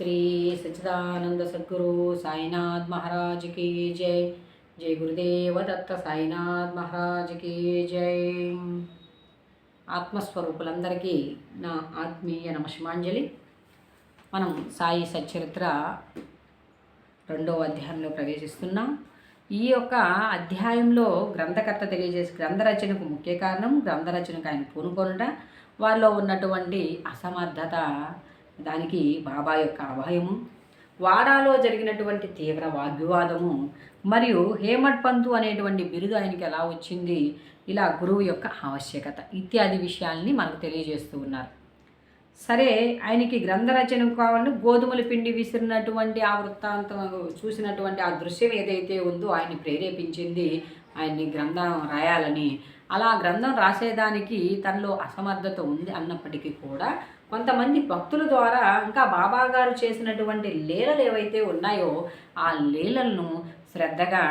శ్రీ సచ్చిదానంద సద్గురు సాయినాథ్ మహారాజ్ కీ జై. జై గురుదేవ దత్త సాయినాథ్ మహారాజ్ కీ జై. ఆత్మస్వరూపులందరికీ నా ఆత్మీయ నమస్మాంజలి మనం సాయి సచ్చరిత్ర రెండవ అధ్యాయంలో ప్రవేశిస్తున్నాం. ఈ యొక్క అధ్యాయంలో గ్రంథకర్త తెలియజేసి గ్రంథరచనకు ముఖ్య కారణం గ్రంథరచనకు ఆయన పూనుకొనుట వారిలో ఉన్నటువంటి అసమర్థత దానికి బాబా యొక్క అభయము వాడాలో జరిగినటువంటి తీవ్ర వాగ్వివాదము మరియు హేమట్ పంతు అనేటువంటి బిరుదు ఆయనకి ఎలా వచ్చింది ఇలా గురువు యొక్క ఆవశ్యకత ఇత్యాది విషయాల్ని మనకు తెలియజేస్తూ ఉన్నారు. సరే ఆయనకి గ్రంథరచన కావాలని గోధుమల పిండి విసిరినటువంటి ఆ వృత్తాంతం చూసినటువంటి ఆ దృశ్యం ఏదైతే ఉందో ఆయన్ని ప్రేరేపించింది ఆయన్ని గ్రంథం రాయాలని. అలా గ్రంథం రాసేదానికి తనలో అసమర్థత ఉంది అన్నప్పటికీ కూడా కొంతమంది భక్తుల ద్వారా ఇంకా బాబా గారు చేసినటువంటి లీలలు ఏవైతే ఉన్నాయో ఆ లీలలను శ్రద్ధగా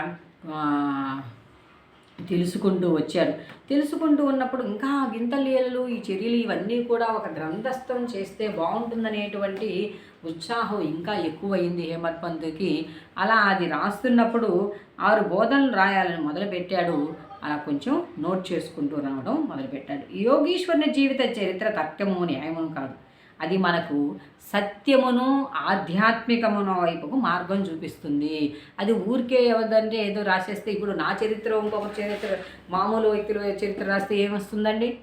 తెలుసుకుంటూ వచ్చారు. తెలుసుకుంటూ ఉన్నప్పుడు ఇంకా గింత లీలలు ఈ చర్యలు ఇవన్నీ కూడా ఒక గ్రంథస్థం చేస్తే బాగుంటుందనేటువంటి ఉత్సాహం ఇంకా ఎక్కువైంది హేమత్ పంత్కి అలా అది రాస్తున్నప్పుడు ఆరు బోధనలు రాయాలని మొదలుపెట్టాడు అలా కొంచెం నోట్ చేసుకుంటూ రావడం మొదలుపెట్టాడు. యోగీశ్వరుని జీవిత చరిత్ర తథ్యము న్యాయమును కాదు. అది మనకు సత్యమును ఆధ్యాత్మికమును వైపుకు మార్గం చూపిస్తుంది. అది ఊరికే ఎవరంటే ఏదో రాసేస్తే ఇప్పుడు నా చరిత్ర ఇంకొక చరిత్ర మామూలు వ్యక్తుల చరిత్ర రాస్తే ఏమొస్తుందండి?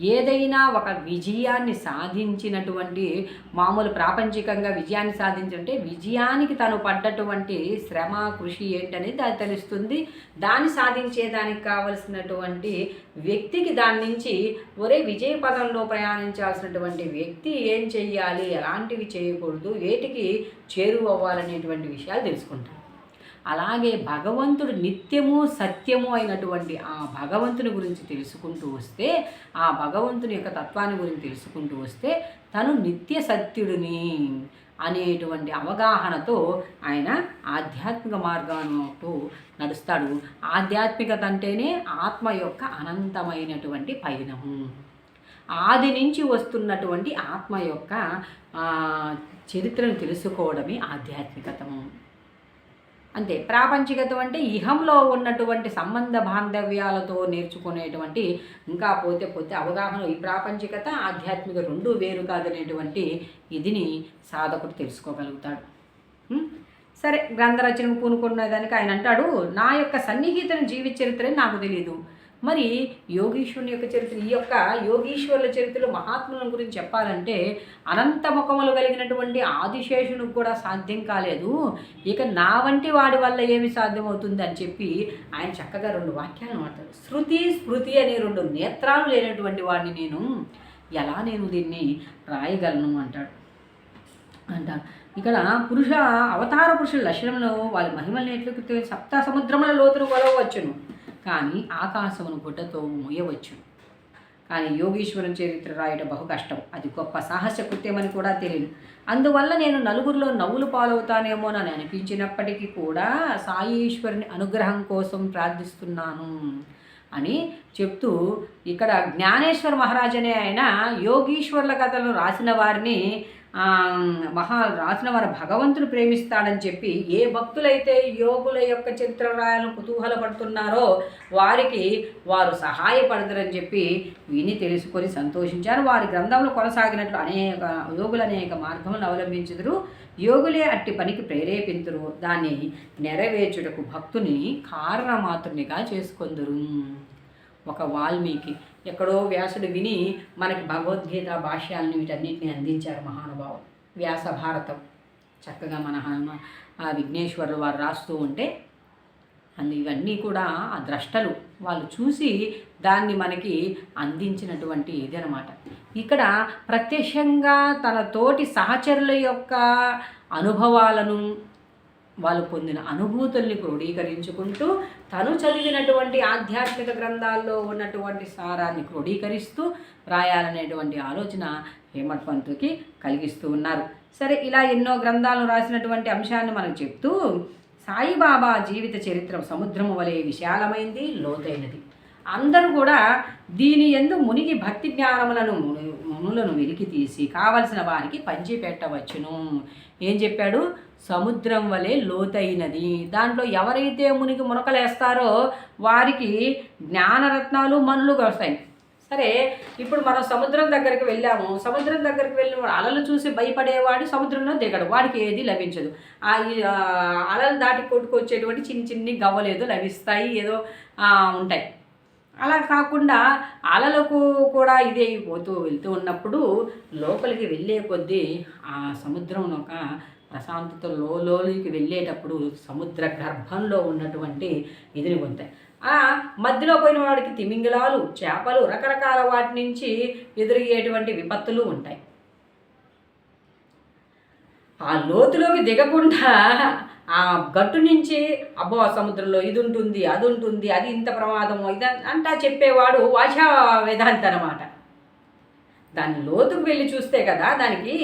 ఏదైనా ఒక విజయాన్ని సాధించినటువంటి మామూలు ప్రాపంచికంగా విజయాన్ని సాధించంటే విజయానికి తను పడ్డటువంటి శ్రమ కృషి ఏంటనేది అది తెలుస్తుంది. దాన్ని సాధించేదానికి కావలసినటువంటి వ్యక్తికి దాని నుంచి ఒరే విజయ పదంలో ప్రయాణించాల్సినటువంటి వ్యక్తి ఏం చెయ్యాలి ఎలాంటివి చేయకూడదు వేటికి చేరువవ్వాలనేటువంటి విషయాలు తెలుసుకుంటాను అలాగే భగవంతుడు నిత్యము సత్యము అయినటువంటి ఆ భగవంతుని గురించి తెలుసుకుంటూ వస్తే ఆ భగవంతుని యొక్క తత్వాన్ని గురించి తెలుసుకుంటూ వస్తే తను నిత్య సత్యుడిని అనేటువంటి అవగాహనతో ఆయన ఆధ్యాత్మిక మార్గంతో నడుస్తాడు. ఆధ్యాత్మికత అంటేనే ఆత్మ యొక్క అనంతమైనటువంటి పయనము. ఆది నుంచి వస్తున్నటువంటి ఆత్మ యొక్క చరిత్రను తెలుసుకోవడమే ఆధ్యాత్మికతము. అంతే. ప్రాపంచికతం అంటే ఇహంలో ఉన్నటువంటి సంబంధ బాంధవ్యాలతో నేర్చుకునేటువంటి ఇంకా పోతే పోతే అవగాహన ఈ ప్రాపంచికత ఆధ్యాత్మిక రెండు వేరు కాదనేటువంటి ఇదిని సాధకుడు తెలుసుకోగలుగుతాడు. సరే గ్రంథరచనకు పూనుకున్న దానికి ఆయన అంటాడు నా యొక్క సన్నిహితను జీవిత చరిత్ర నాకు తెలియదు మరి యోగీశ్వరుని యొక్క చరిత్ర ఈ యొక్క యోగీశ్వరుల చరిత్రలో మహాత్ముల గురించి చెప్పాలంటే అనంత ముఖములు కలిగినటువంటి ఆదిశేషునికి కూడా సాధ్యం కాలేదు. ఇక నా వంటి వాడి వల్ల ఏమి సాధ్యమవుతుంది అని చెప్పి ఆయన చక్కగా రెండు వాక్యాలు వాడతాడు. శృతి స్మృతి అనే రెండు నేత్రాలు లేనటువంటి వాడిని నేను ఎలా నేను దీన్ని రాయగలను అంటాడు. అంటాను ఇక్కడ పురుష అవతార పురుషుల లక్షణంలో వాళ్ళ మహిమల్ని ఎట్లు సప్త సముద్రముల లోతును కొలవచ్చును కానీ ఆకాశమును గుడ్డతో మూయవచ్చును. కానీ యోగీశ్వరం చరిత్ర రాయడం బహు కష్టం. అది గొప్ప సాహస కృత్యమని కూడా తెలియదు. అందువల్ల నేను నలుగురిలో నవ్వులు పాలవుతానేమోనని అనిపించినప్పటికీ కూడా సాయీశ్వరుని అనుగ్రహం కోసం ప్రార్థిస్తున్నాను అని చెప్తూ ఇక్కడ జ్ఞానేశ్వర మహారాజ్ అనే ఆయన యోగీశ్వర్ల కథలు రాసిన వారిని మహా రాసిన వారు భగవంతుడు ప్రేమిస్తాడని చెప్పి ఏ భక్తులైతే యోగుల యొక్క చరిత్ర రాయాలను కుతూహలపడుతున్నారో వారికి వారు సహాయపడతారని చెప్పి విని తెలుసుకొని సంతోషించారు. వారి గ్రంథంలో కొనసాగినట్లు అనేక యోగులు అనేక మార్గములను అవలంబించుదురు. యోగులే అట్టి పనికి ప్రేరేపింతురు. దాన్ని నెరవేర్చుటకు భక్తుని కారణమాతృనిగా చేసుకొందురు. ఒక వాల్మీకి ఎక్కడో వ్యాసుడు విని మనకి భగవద్గీత భాష్యాలను వీటన్నిటిని అందించారు మహానుభావులు వ్యాస భారతం. చక్కగా మన హనుమ ఆ విఘ్నేశ్వరులు వారు రాస్తూ ఉంటే అందు ఇవన్నీ కూడా ఆ ద్రష్టలు వాళ్ళు చూసి దాన్ని మనకి అందించినటువంటి ఇదనమాట ఇక్కడ ప్రత్యక్షంగా తన తోటి సహచరుల యొక్క అనుభవాలను వాళ్ళు పొందిన అనుభూతుల్ని క్రోడీకరించుకుంటూ తను చదివినటువంటి ఆధ్యాత్మిక గ్రంథాల్లో ఉన్నటువంటి సారాన్ని క్రోడీకరిస్తూ రాయాలనేటువంటి ఆలోచన హేమట్ పంతుకి కలిగిస్తూ ఉన్నారు. సరే ఇలా ఎన్నో గ్రంథాలను రాసినటువంటి అంశాన్ని మనం చెప్తూ సాయిబాబా జీవిత చరిత్ర సముద్రము వలె విశాలమైంది లోతైనది. అందరూ కూడా దీని ఎందు మునిగి భక్తి జ్ఞానములను మునులను వెలికి తీసి కావలసిన వారికి పంచి పెట్టవచ్చును ఏం చెప్పాడు? సముద్రం వలె లోతైనది. దాంట్లో ఎవరైతే మునిగి మునకలేస్తారో వారికి జ్ఞానరత్నాలు మనులు వస్తాయి. సరే ఇప్పుడు మనం సముద్రం దగ్గరికి వెళ్ళాము. సముద్రం దగ్గరికి వెళ్ళిన అలలు చూసి భయపడేవాడు సముద్రంలో దిగడు. వాడికి ఏది లభించదు. ఆ అలలు దాటి కొట్టుకొచ్చేటువంటి చిన్ని చిన్ని గవ్వలు ఏదో లభిస్తాయి ఏదో ఉంటాయి. అలా కాకుండా అలలకు కూడా ఇదే పోతూ వెళ్తూ ఉన్నప్పుడు లోపలికి వెళ్ళే కొద్దీ ఆ సముద్రం ఒక ప్రశాంతత లోలోకి వెళ్ళేటప్పుడు సముద్ర గర్భంలో ఉన్నటువంటి ఇదిని పొందుతాయి ఆ మధ్యలో పోయిన వాడికి తిమింగిలాలు చేపలు రకరకాల వాటి నుంచి ఎదురయ్యేటువంటి విపత్తులు ఉంటాయి. ఆ లోతులోకి దిగకుండా ఆ గట్టు నుంచి అబ్బో సముద్రంలో ఇది ఉంటుంది అది ఉంటుంది అది ఇంత ప్రమాదమో ఇది అంటా చెప్పేవాడు వాచా వేదాంత అనమాట దాని లోతుకు వెళ్ళి చూస్తే కదా దానికి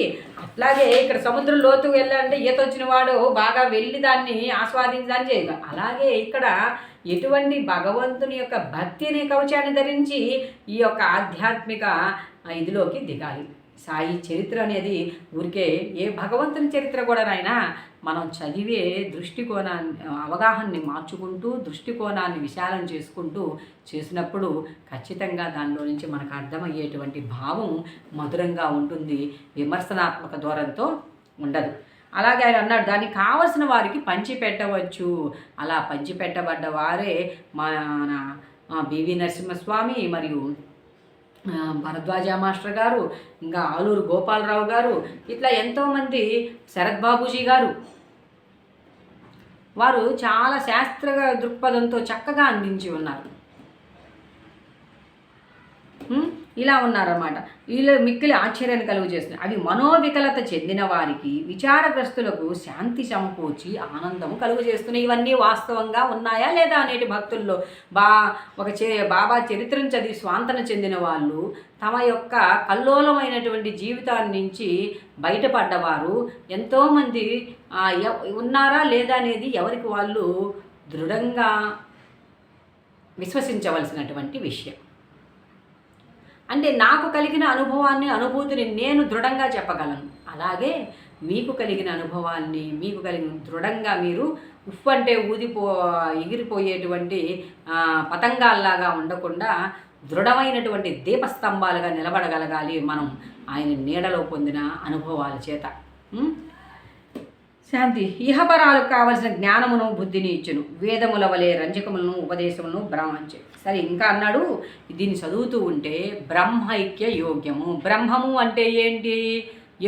అట్లాగే ఇక్కడ సముద్రం లోతుకు వెళ్ళాలంటే ఈత వచ్చిన వాడు బాగా వెళ్ళి దాన్ని ఆస్వాదించడానికి చేయదు. అలాగే ఇక్కడ ఎటువంటి భగవంతుని యొక్క భక్తిని కవచాన్ని ధరించి ఈ యొక్క ఆధ్యాత్మిక ఇదిలోకి దిగాలి. సాయి చరిత్ర అనేది ఊరికే ఏ భగవంతుని చరిత్ర కూడా నాయనా మనం చదివే దృష్టికోణాన్ని అవగాహనని మార్చుకుంటూ దృష్టికోణాన్ని విశాలం చేసుకుంటూ చేసినప్పుడు ఖచ్చితంగా దానిలో నుంచి మనకు అర్థమయ్యేటువంటి భావం మధురంగా ఉంటుంది విమర్శనాత్మక దూరంతో ఉండదు. అలాగే ఆయన అన్నాడు దానికి కావలసిన వారికి పంచి పెట్టవచ్చు అలా పంచి పెట్టబడ్డ వారే మన బీవీ బివి నరసింహస్వామి మరియు భరద్వాజ మాస్టర్ గారు ఇంకా ఆలూరు గోపాలరావు గారు ఇట్లా ఎంతోమంది శరత్ బాబూజీ గారు. వారు చాలా శాస్త్ర దృక్పథంతో చక్కగా అందించి ఉన్నారు. ఇలా ఉన్నారన్నమాట. వీళ్ళు మిక్కిలి ఆశ్చర్యాన్ని కలుగు చేస్తుంది అవి మనోవికలత చెందిన వారికి విచారగ్రస్తులకు శాంతి సమకూర్చి ఆనందము కలుగు చేస్తున్నాయి ఇవన్నీ వాస్తవంగా ఉన్నాయా లేదా అనేటి భక్తుల్లో బా ఒక చే బాబా చరిత్రను చదివి స్వాంతన చెందిన వాళ్ళు తమ యొక్క కల్లోలమైనటువంటి జీవితాన్ని నుంచి బయటపడ్డవారు ఎంతోమంది ఉన్నారా లేదా అనేది ఎవరికి వాళ్ళు దృఢంగా విశ్వసించవలసినటువంటి విషయం. అంటే నాకు కలిగిన అనుభవాన్ని అనుభూతిని నేను దృఢంగా చెప్పగలను. అలాగే మీకు కలిగిన అనుభవాన్ని మీకు కలిగిన దృఢంగా మీరు ఉఫ్ అంటే ఊదిపో ఎగిరిపోయేటువంటి పతంగాల్లాగా ఉండకుండా దృఢమైనటువంటి దీపస్తంభాలుగా నిలబడగలగాలి మనం. ఆయన నీడలో పొందిన అనుభవాల చేత. శాంతి ఇహపరాలకు కావలసిన జ్ఞానమును బుద్ధిని ఇచ్చును. వేదముల వలె రంజకములను ఉపదేశములను బ్రహ్మంచే సరే ఇంకా అన్నాడు దీన్ని చదువుతూ ఉంటే బ్రహ్మైక్య యోగ్యము. బ్రహ్మము అంటే ఏంటి?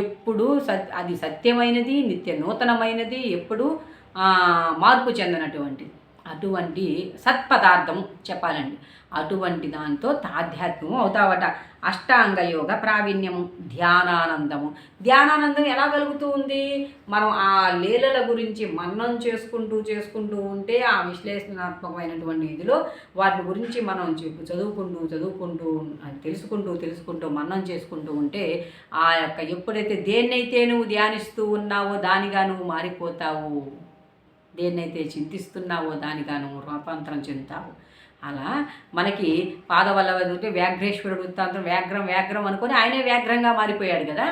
ఎప్పుడు సత్ అది సత్యమైనది నిత్య నూతనమైనది ఎప్పుడు మార్పు చెందినటువంటిది. అటువంటి సత్పదార్థం చెప్పాలండి. అటువంటి దాంతో తాధ్యాత్మ్యము అవుతావట. అష్టాంగ యోగ ప్రావీణ్యము ధ్యానానందము. ధ్యానానందం ఎలా కలుగుతూ ఉంది? మనం ఆ లీలల గురించి మన్నం చేసుకుంటూ చేసుకుంటూ ఉంటే ఆ విశ్లేషణాత్మకమైనటువంటి ఇదిలో వాటి గురించి మనం చెప్పు- చదువుకుంటూ చదువుకుంటూ అది తెలుసుకుంటూ తెలుసుకుంటూ మన్నం చేసుకుంటూ ఉంటే ఆ యొక్క ఎప్పుడైతే దేన్నైతే నువ్వు ధ్యానిస్తూ ఉన్నావో దానిగా నువ్వు మారిపోతావు. దేన్నైతే చింతిస్తున్నావో దానిగాను రూపాంతరం చెందుతావు. అలా మనకి పాదవల్ల అంటే వ్యాఘ్రేశ్వరుడు వృత్తాంతం వ్యాఘ్రం వ్యాఘ్రం అనుకొని ఆయనే వ్యాఘ్రంగా మారిపోయాడు కదా.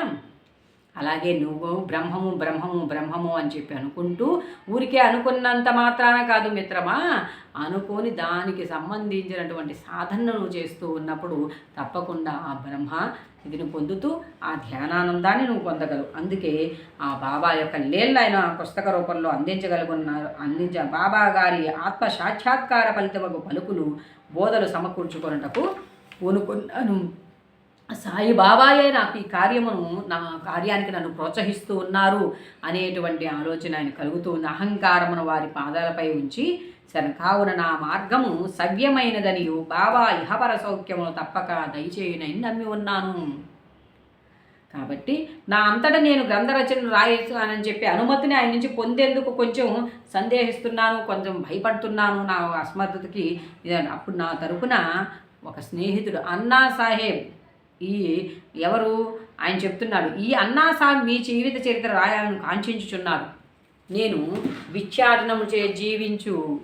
అలాగే నువ్వు బ్రహ్మము బ్రహ్మము బ్రహ్మము అని చెప్పి అనుకుంటూ ఊరికే అనుకున్నంత మాత్రాన కాదు మిత్రమా అనుకొని దానికి సంబంధించినటువంటి సాధనను చేస్తూ ఉన్నప్పుడు తప్పకుండా ఆ బ్రహ్మ ఇదిని పొందుతూ ఆ ధ్యానానందాన్ని నువ్వు పొందగలవు. అందుకే ఆ బాబా యొక్క లేళ్ళు ఆయన పుస్తక రూపంలో అందించగలుగున్నారు. అందించ బాబా గారి ఆత్మ సాక్షాత్కార ఫలితమగు పలుకులు బోధలు సమకూర్చుకొనుటకు పూనుకున్నాను సాయి బాబాయే నాకు ఈ కార్యమును నా కార్యానికి నన్ను ప్రోత్సహిస్తూ ఉన్నారు అనేటువంటి ఆలోచన ఆయన కలుగుతూ ఉంది అహంకారమును వారి పాదాలపై ఉంచి కావున నా మార్గము సవ్యమైనదనియు బాబా ఇహపర సౌఖ్యమును తప్పక దయచేయునని నమ్మి ఉన్నాను. కాబట్టి నా అంతటా నేను గ్రంథ రచనలు చెప్పి అనుమతిని ఆయన నుంచి పొందేందుకు కొంచెం సందేహిస్తున్నాను కొంచెం భయపడుతున్నాను. నా అసమర్థతకి అప్పుడు నా తరపున ఒక స్నేహితుడు అన్నా సాహెబ్ ఈ ఎవరు? ఆయన చెప్తున్నాడు ఈ అన్నా సాహెబ్ మీ జీవిత చరిత్ర రాయాలని కాంక్షించుచున్నారు నేను విచ్ఛారణము చే జీవించు.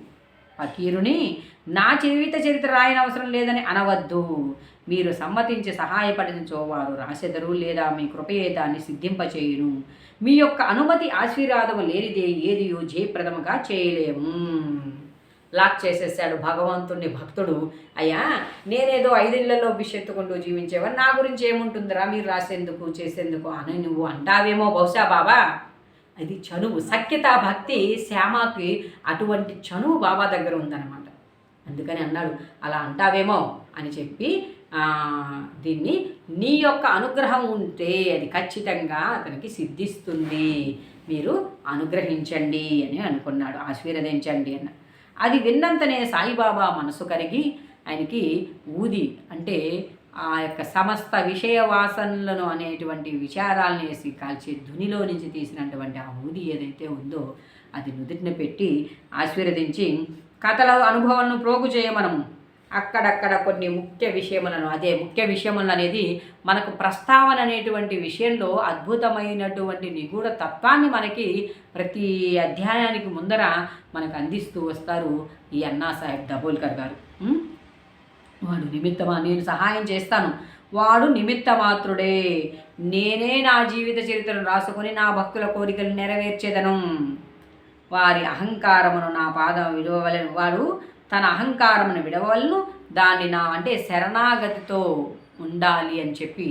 ఫకీరుని నా జీవిత చరిత్ర రాయని అవసరం లేదని అనవద్దు. మీరు సమ్మతించి సహాయపడినచో వారు రాసెదరు లేదా మీ కృపయే దాన్ని సిద్ధింపచేయును. మీ యొక్క అనుమతి ఆశీర్వాదము లేనిదే ఏదియో జయప్రదముగా చేయలేము. లాక్ చేసేసాడు భగవంతుని భక్తుడు. అయ్యా నేనేదో ఐదిళ్ళలో బిషెత్తుకుంటూ జీవించేవా నా గురించి ఏముంటుందిరా? మీరు రాసేందుకు చేసేందుకు అని నువ్వు అంటావేమో బహుశా బాబా? అది చనువు. సఖ్యత భక్తి శ్యామకి అటువంటి చనువు బాబా దగ్గర ఉందన్నమాట. అందుకని అన్నాడు అలా అంటావేమో? అని చెప్పి దీన్ని నీ యొక్క అనుగ్రహం ఉంటే అది ఖచ్చితంగా అతనికి సిద్ధిస్తుంది. మీరు అనుగ్రహించండి అని అనుకున్నాడు. ఆశీర్వదించండి అన్న. అది విన్నంతనే సాయిబాబా మనసు కరిగి ఆయనకి ఊది. అంటే ఆ యొక్క సమస్త విషయ వాసనలను అనేటువంటి విచారాలను వేసి కాల్చే ధునిలో నుంచి తీసినటువంటి ఆ ఊది ఏదైతే ఉందో అది నుదుటిన పెట్టి ఆశీర్వదించి కథల అనుభవాలను ప్రోగు చేయమనము. అక్కడక్కడ కొన్ని ముఖ్య విషయములను అదే ముఖ్య విషయములు అనేది మనకు ప్రస్తావన అనేటువంటి విషయంలో అద్భుతమైనటువంటి నిగూఢ తత్వాన్ని మనకి ప్రతి అధ్యాయానికి ముందర మనకు అందిస్తూ వస్తారు ఈ అన్నా సాహెబ్ దబోల్కర్ గారు. వాడు నిమిత్తమా? నేను సహాయం చేస్తాను. వాడు నిమిత్త మాత్రుడే నేనే నా జీవిత చరిత్రను రాసుకొని నా భక్తుల కోరికలు నెరవేర్చేదను. వారి అహంకారమును నా పాదం విడవలను వాడు తన అహంకారమును విడవలను దాన్ని నా అంటే శరణాగతితో ఉండాలి అని చెప్పి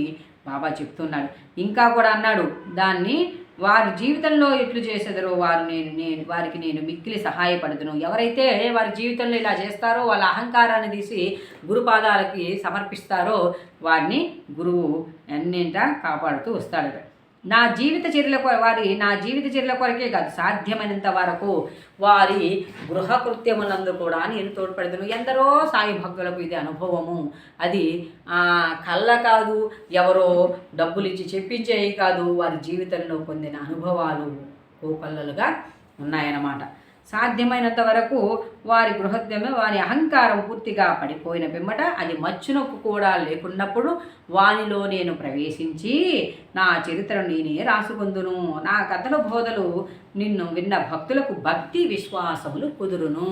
బాబా చెప్తున్నాడు. ఇంకా కూడా అన్నాడు దాన్ని వారి జీవితంలో ఎట్లు చేసేదరో వారు నేను నేను వారికి నేను మిక్కిలి సహాయపడుతును ఎవరైతే వారి జీవితంలో ఇలా చేస్తారో వాళ్ళ అహంకారాన్ని తీసి గురుపాదాలకి సమర్పిస్తారో వారిని గురువు ఎన్నింట కాపాడుతూ వస్తాడట. నా జీవిత చర్యల వారి నా జీవిత చర్యల కొరకే కాదు సాధ్యమైనంత వరకు వారి గృహకృత్యములందు కూడా నేను తోడ్పడుతును ఎందరో సాయి భక్తులకు ఇది అనుభవము. అది కళ్ళ కాదు ఎవరో డబ్బులు ఇచ్చి చెప్పించేవి కాదు. వారి జీవితంలో పొందిన అనుభవాలు కోకల్లలుగా ఉన్నాయన్నమాట. సాధ్యమైనంత వరకు వారి గృహత్యమే వారి అహంకారం పూర్తిగా పడిపోయిన పిమ్మట అది మచ్చునొక్కు కూడా లేకున్నప్పుడు వానిలో నేను ప్రవేశించి నా చరిత్రను నేనే రాసుకుందును. నా కథల బోధలు నిన్ను విన్న భక్తులకు భక్తి విశ్వాసములు కుదురును.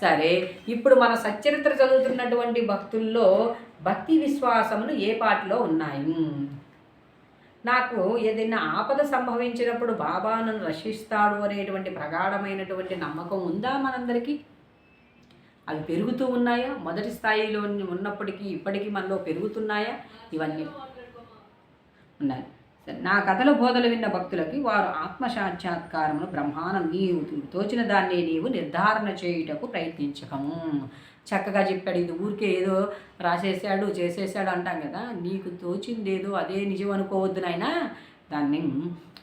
సరే ఇప్పుడు మన సచ్చరిత్ర చదువుతున్నటువంటి భక్తుల్లో భక్తి విశ్వాసములు ఏ పాటలో ఉన్నాయి? నాకు ఏదైనా ఆపద సంభవించినప్పుడు బాబా నన్ను రక్షిస్తాడు అనేటువంటి ప్రగాఢమైనటువంటి నమ్మకం ఉందా మనందరికీ? అవి పెరుగుతూ ఉన్నాయా? మొదటి స్థాయిలో ఉన్నప్పటికీ ఇప్పటికీ మనలో పెరుగుతున్నాయా? ఇవన్నీ ఉన్నాయి. సరే, నా కథల బోధలు విన్న భక్తులకి వారు ఆత్మసాక్షాత్కారమును బ్రహ్మానం నీవు తోచిన దాన్ని నీవు నిర్ధారణ చేయుటకు ప్రయత్నించకము. చక్కగా చెప్పాడు ఇది ఊరికే ఏదో రాసేసాడు చేసేసాడు అంటాం కదా నీకు తోచిందేదో అదే నిజం అనుకోవద్దు నాయనా. దాన్ని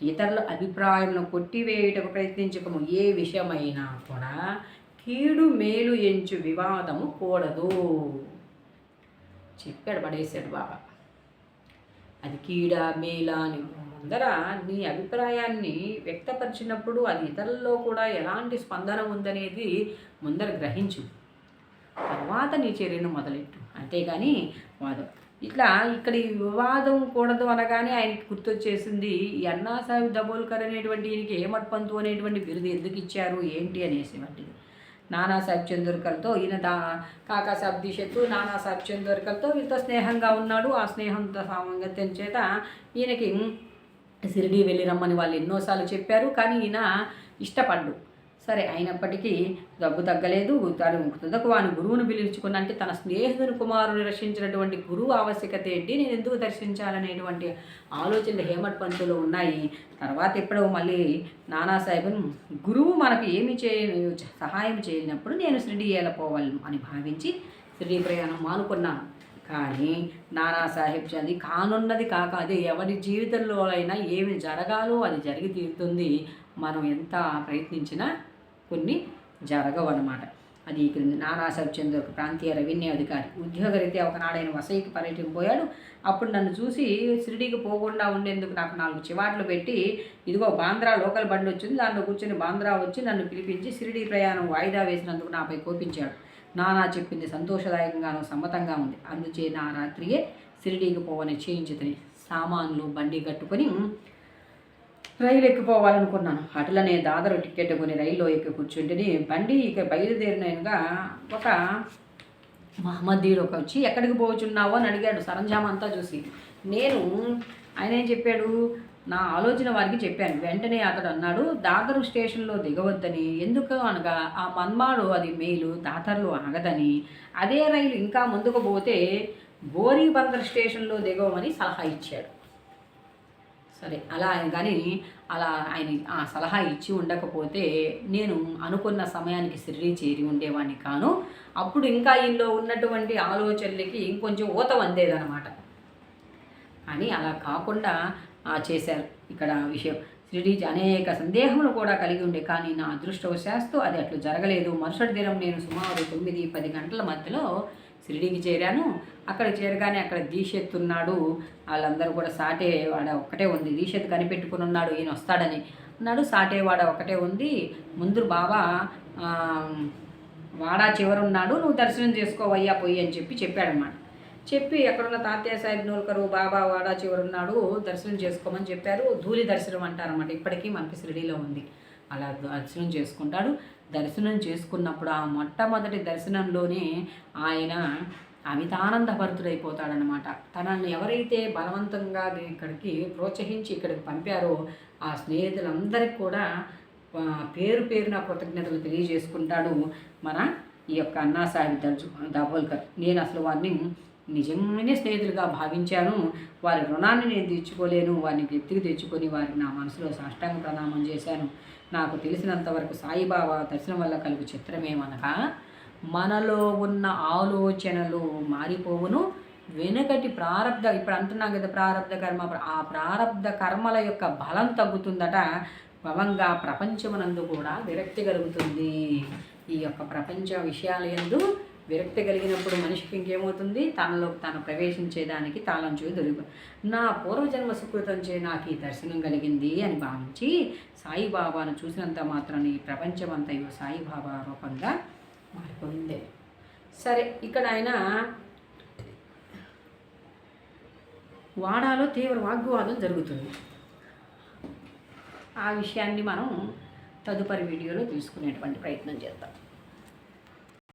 ఇతరుల అభిప్రాయంలో కొట్టివేయుటకు ప్రయత్నించకము ఏ విషయమైనా కూడా కీడు మేలు ఎంచు వివాదము కూడదు. చెప్పాడు పడేశాడు బాబా. అది కీడా మేలా అని ముందర నీ అభిప్రాయాన్ని వ్యక్తపరిచినప్పుడు అది ఇతరుల్లో కూడా ఎలాంటి స్పందన ఉందనేది ముందర గ్రహించు. తర్వాత నీ చర్యను మొదలెట్టు. అంతేగాని వాదం. ఇట్లా ఇక్కడ ఈ వివాదం కూడదు అనగానే ఆయనకి గుర్తొచ్చేసింది ఈ అన్నాసాహెబ్ దబోల్కర్ అనేటువంటి ఈయనకి ఏమట్ పంతు అనేటువంటి బిరుదు ఎందుకు ఇచ్చారు ఏంటి అనేసి వంటిది. నానా సాహెబ్ చందోర్కర్తో ఈయన దా కాకా సాహెబ్ దీక్షిత్ నానా సాహెబ్ చందోర్కర్తో వీళ్ళతో స్నేహంగా ఉన్నాడు. ఆ స్నేహంతో సామంగత్యం చేత ఈయనకి షిరిడి వెళ్ళి రమ్మని వాళ్ళు ఎన్నోసార్లు చెప్పారు. కానీ ఈయన ఇష్టపడ్డు. సరే అయినప్పటికీ దగ్గు తగ్గలేదు తను తుదకు వాని గురువును పిలుచుకున్న అంటే తన స్నేహితుని కుమారుని రక్షించినటువంటి గురువు ఆవశ్యకత ఏంటి? నేను ఎందుకు దర్శించాలనేటువంటి ఆలోచనలు హేమట్ పంతులు ఉన్నాయి. తర్వాత ఎప్పుడో మళ్ళీ నానాసాహెబ్ గురువు మనకు ఏమి చేయ సహాయం చేయనప్పుడు నేను షిరిడి ఏలపోవాలను అని భావించి షిరిడి ప్రయాణం మానుకున్నాను. కానీ నానాసాహెబ్ అది కానున్నది కాక అది ఎవరి జీవితంలో అయినా ఏమి జరగాలో అది జరిగి తీరుతుంది. మనం ఎంత ప్రయత్నించినా కొన్ని జరగవు అనమాట అది ఇక్కడ నానాసాహెబ్ చంద్ర ఒక ప్రాంతీయ రెవెన్యూ అధికారి. ఉద్యోగరీత్యా ఒకనాడైన వసైకి పర్యటన పోయాడు. అప్పుడు నన్ను చూసి షిరిడీకి పోకుండా ఉండేందుకు నాకు నాలుగు చివాట్లు పెట్టి ఇదిగో బాంద్రా లోకల్ బండి వచ్చింది దాంట్లో కూర్చొని బాంద్రా వచ్చి నన్ను పిలిపించి షిరిడీ ప్రయాణం వాయిదా వేసినందుకు నాపై కోపించాడు. నానా చెప్పింది సంతోషదాయకంగాను సమ్మతంగా ఉంది. అందుచే నా రాత్రియే షిరిడీకి పోవని చేయించుతని సామాన్లు బండి కట్టుకొని రైలు ఎక్కిపోవాలనుకున్నాను అట్లనే దాదరు టికెట్ కొని రైల్లో ఎక్కి కూర్చుంటేనే బండి ఇక బయలుదేరినగా ఒక మహమ్మదీడు ఒక వచ్చి ఎక్కడికి పోచున్నావో? అని అడిగాడు సరంజామా అంతా చూసి. నేను ఆయన ఏం చెప్పాడు? నా ఆలోచన వారికి చెప్పాను. వెంటనే అతడు అన్నాడు దాదరు స్టేషన్లో దిగవద్దని. ఎందుకు అనగా ఆ మన్మాడు అది మేలు దాదర్లో ఆగదని. అదే రైలు ఇంకా ముందుకు పోతే బోరీబందర్ స్టేషన్లో దిగవమని సలహా ఇచ్చాడు. సరే అలా కానీ అలా ఆయన ఆ సలహా ఇచ్చి ఉండకపోతే నేను అనుకున్న సమయానికి సిరి చేరి ఉండేవాడిని కాను. అప్పుడు ఇంకా ఈయనలో ఉన్నటువంటి ఆలోచనలకి ఇంకొంచెం ఊత వందేదనమాట కానీ అలా కాకుండా ఆ, చేశారు ఇక్కడ విషయం. షిరిడి అనేక సందేహములు కూడా కలిగి ఉండే కానీ నా అదృష్టవశాస్తు అది అట్లు జరగలేదు. మరుసటి దినం నేను సుమారు తొమ్మిది పది గంటల మధ్యలో షిరిడీకి చేరాను. అక్కడ చేరగానే అక్కడ దీక్షెత్తున్నాడు వాళ్ళందరూ కూడా సాటే వాడ ఒక్కటే ఉంది. దీక్షెత్ కనిపెట్టుకుని ఉన్నాడు. ఈయన వస్తాడని. అన్నాడు. సాటే వాడ ఒకటే ఉంది. ముందు బాబా వాడా చివరున్నాడు. నువ్వు దర్శనం చేసుకోవయ్యా పోయి అని చెప్పి చెప్పాడనమాట చెప్పి ఎక్కడున్న తాతయ్య సాహెబ్ నూల్కరు బాబా వాడా చివరున్నాడు. దర్శనం చేసుకోమని చెప్పారు. ధూళి దర్శనం అంటారన్నమాట. ఇప్పటికీ మనకి షిరిడీలో ఉంది. అలా దర్శనం చేసుకుంటాడు. దర్శనం చేసుకున్నప్పుడు ఆ మొట్టమొదటి దర్శనంలోనే ఆయన అమితానందభరితుడైపోతాడనమాట తనని ఎవరైతే బలవంతంగా ఇక్కడికి ప్రోత్సహించి ఇక్కడికి పంపారో ఆ స్నేహితులందరికీ కూడా పేరు పేరున కృతజ్ఞతలు తెలియజేసుకుంటాడు మన ఈ యొక్క అన్నా సాహెబ్ దర్జు దాబోల్కర్. నేను అసలు వారిని నిజంగానే స్నేహితులుగా భావించాను. వారి రుణాన్ని నేను తీర్చుకోలేను. వారిని గెత్తికి తెచ్చుకొని వారికి నా మనసులో సాష్టాంగ ప్రణామం చేశాను. నాకు తెలిసినంత వరకు సాయిబాబా దర్శనం వల్ల కలుగు చిత్రమేమనగా మనలో ఉన్న ఆలోచనలు మారిపోవును. వెనుకటి ప్రారంధ ఇప్పుడు అంటున్నాం కదా ప్రారంధ కర్మ ఆ ప్రారంధ కర్మల యొక్క బలం తగ్గుతుందట. బలంగా ప్రపంచమునందు కూడా విరక్తి కలుగుతుంది. ఈ యొక్క ప్రపంచ విషయాలయందు విరక్తి కలిగినప్పుడు మనిషికి ఇంకేమవుతుంది? తనలో తాను ప్రవేశించేదానికి తాళం చేయి దొరికి. నా పూర్వజన్మ సుకృతం చే నాకు ఈ దర్శనం కలిగింది అని భావించి సాయిబాబాను చూసినంత మాత్రం ఈ ప్రపంచమంతయు సాయిబాబా రూపంగా మారిపోయింది. సరే ఇక్కడ ఆయన వాడాలో తీవ్ర వాగ్వాదం జరుగుతుంది. ఆ విషయాన్ని మనం తదుపరి వీడియోలో తీసుకునేటువంటి ప్రయత్నం చేద్దాం.